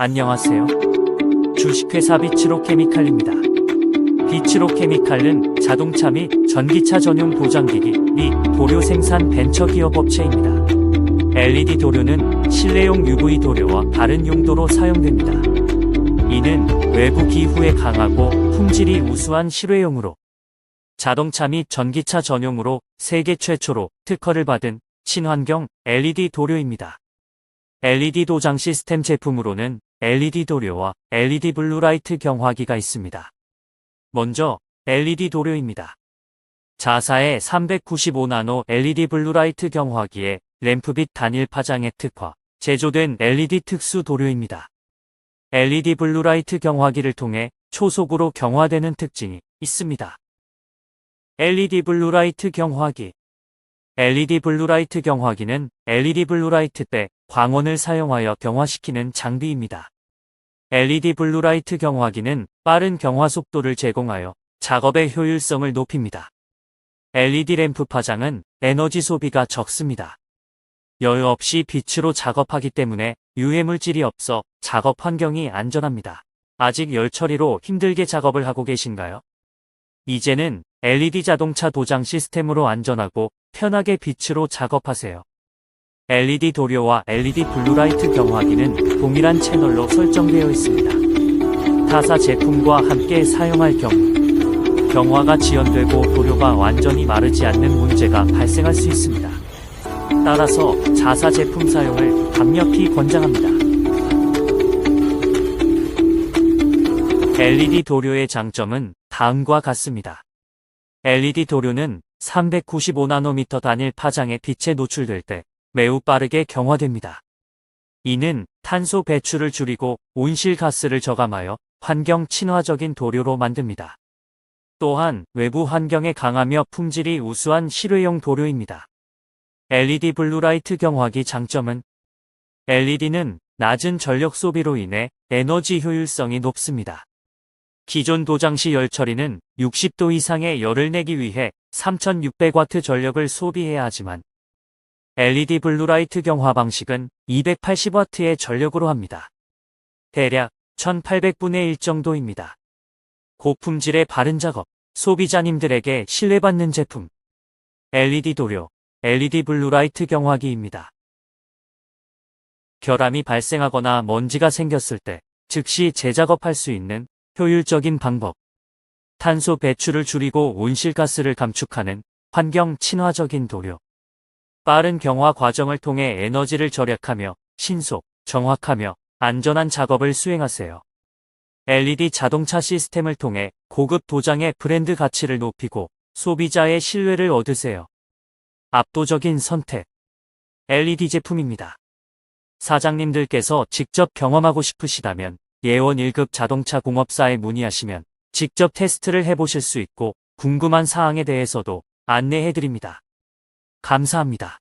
안녕하세요. 주식회사 비츠로 케미칼입니다. 비츠로 케미칼은 자동차 및 전기차 전용 도장기기 및 도료 생산 벤처 기업 업체입니다. LED 도료는 실내용 UV 도료와 다른 용도로 사용됩니다. 이는 외부 기후에 강하고 품질이 우수한 실외용으로 자동차 및 전기차 전용으로 세계 최초로 특허를 받은 친환경 LED 도료입니다. LED 도장 시스템 제품으로는 LED 도료와 LED 블루라이트 경화기가 있습니다. 먼저 LED 도료입니다. 자사의 395나노 LED 블루라이트 경화기에 램프빛 단일 파장의 특화, 제조된 LED 특수 도료입니다. LED 블루라이트 경화기를 통해 초속으로 경화되는 특징이 있습니다. LED 블루라이트 경화기 LED 블루라이트 경화기는 LED 블루라이트 때 광원을 사용하여 경화시키는 장비입니다. LED 블루라이트 경화기는 빠른 경화 속도를 제공하여 작업의 효율성을 높입니다. LED 램프 파장은 에너지 소비가 적습니다. 여유 없이 빛으로 작업하기 때문에 유해물질이 없어 작업 환경이 안전합니다. 아직 열 처리로 힘들게 작업을 하고 계신가요? 이제는 LED 자동차 도장 시스템으로 안전하고 편하게 빛으로 작업하세요. LED 도료와 LED 블루라이트 경화기는 동일한 채널로 설정되어 있습니다. 타사 제품과 함께 사용할 경우 경화가 지연되고 도료가 완전히 마르지 않는 문제가 발생할 수 있습니다. 따라서 자사 제품 사용을 강력히 권장합니다. LED 도료의 장점은 다음과 같습니다. LED 도료는 395나노미터 단일 파장의 빛에 노출될 때 매우 빠르게 경화됩니다. 이는 탄소 배출을 줄이고 온실가스를 저감하여 환경 친화적인 도료로 만듭니다. 또한 외부 환경에 강하며 품질이 우수한 실외용 도료입니다. LED 블루라이트 경화기 장점은 LED는 낮은 전력 소비로 인해 에너지 효율성이 높습니다. 기존 도장시 열 처리는 60도 이상의 열을 내기 위해 3600W 전력을 소비해야 하지만 LED 블루라이트 경화 방식은 280W의 전력으로 합니다. 대략 1800분의 1 정도입니다. 고품질의 바른 작업, 소비자님들에게 신뢰받는 제품. LED 도료, LED 블루라이트 경화기입니다. 결함이 발생하거나 먼지가 생겼을 때 즉시 재작업할 수 있는 효율적인 방법. 탄소 배출을 줄이고 온실가스를 감축하는 환경 친화적인 도료. 빠른 경화 과정을 통해 에너지를 절약하며 신속, 정확하며 안전한 작업을 수행하세요. LED 자동차 시스템을 통해 고급 도장의 브랜드 가치를 높이고 소비자의 신뢰를 얻으세요. 압도적인 선택. LED 제품입니다. 사장님들께서 직접 경험하고 싶으시다면 예원 1급 자동차 공업사에 문의하시면 직접 테스트를 해보실 수 있고 궁금한 사항에 대해서도 안내해드립니다. 감사합니다.